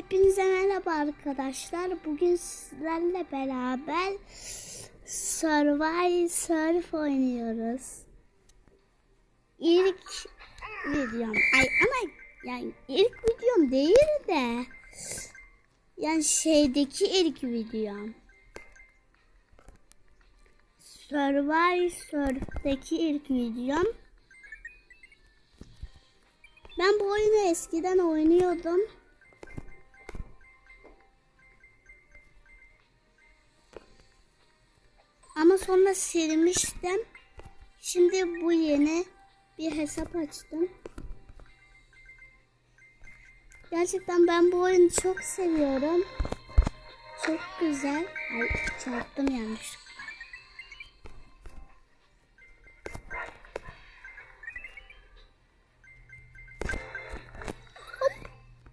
Hepinize merhaba arkadaşlar. Bugün sizlerle beraber Survival Surf oynuyoruz. İlk videom. Ay ama yani ilk videom değil de yani şeydeki ilk videom. Survival Surf'teki ilk videom. Ben bu oyunu eskiden oynuyordum. Sonra silmiştim. Şimdi bu yeni bir hesap açtım. Gerçekten ben bu oyunu çok seviyorum. Çok güzel. Ay çarptım yanlışlıkla.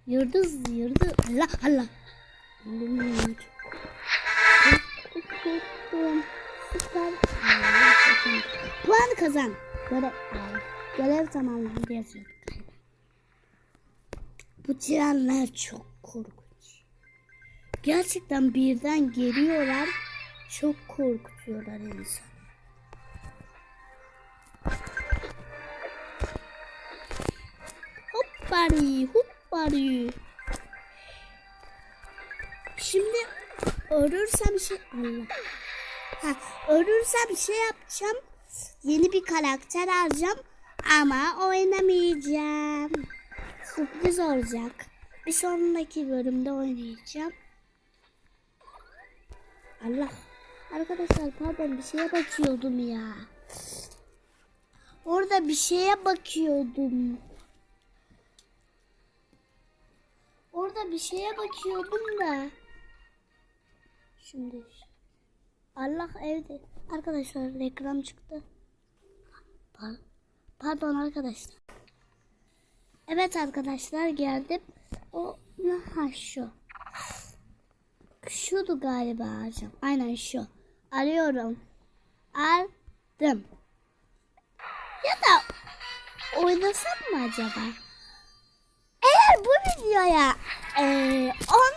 Yıldız yıldız. Allah Allah. Korktum. Puan kazan. Görev, görev tamamlandı yazıyor. Bu trenler çok korkunç. Gerçekten birden geliyorlar. Çok korkutuyorlar insanı. Hoppari hoppari. Şimdi ölürsem şey Allah. Ha, ölürsem şey yapacağım. Yeni bir karakter alacağım ama oynamayacağım. Sürpriz olacak. Bir sonraki bölümde oynayacağım. Allah. Arkadaşlar pardon bir şeye bakıyordum ya. Orada bir şeye bakıyordum. Orada bir şeye bakıyordum da. Şimdi Allah evde. Arkadaşlar reklam çıktı. Pa- Pardon arkadaşlar. Evet arkadaşlar geldim. O ha şu. Şudu galiba alacağım. Aynen şu. Arıyorum. Aldım. Ya da oynasam mı acaba? Eğer bu videoya eee 10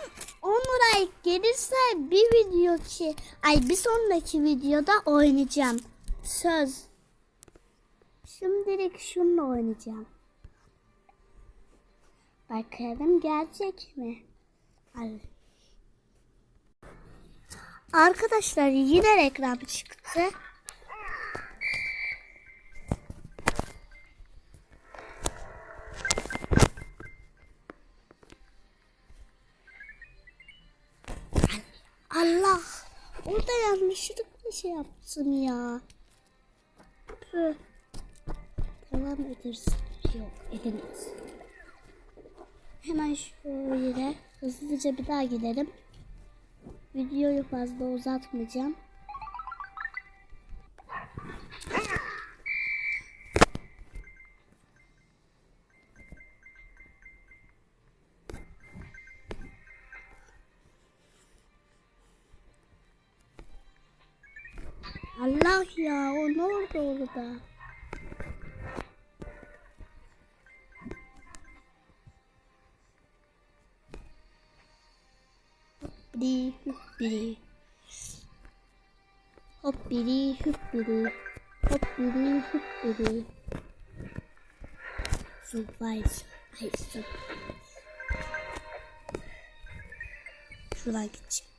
10 like gelirse bir video ki ay bir sonraki videoda oynayacağım. Söz. Şimdilik şununla oynayacağım. Bakalım gelecek mi? Ay. Arkadaşlar yine reklam çıktı. Allah. Orada yanlışlıkla şey yaptım ya. Püh. Devam edersin. Yok edemeyiz. Hemen şöyle hızlıca bir daha gidelim. Videoyu fazla uzatmayacağım. Allah ya o ne oldu orada? Hoppidi hoppidi. Hoppidi hoppidi. Hoppidi hoppidi. Survive. Hayır survive. Şuradan gideceğim.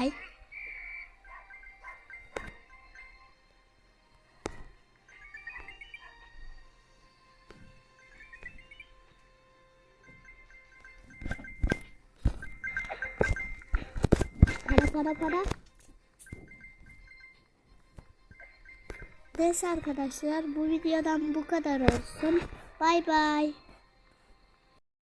Ay. Para para para. Neyse arkadaşlar bu videodan bu kadar olsun. Bay bay.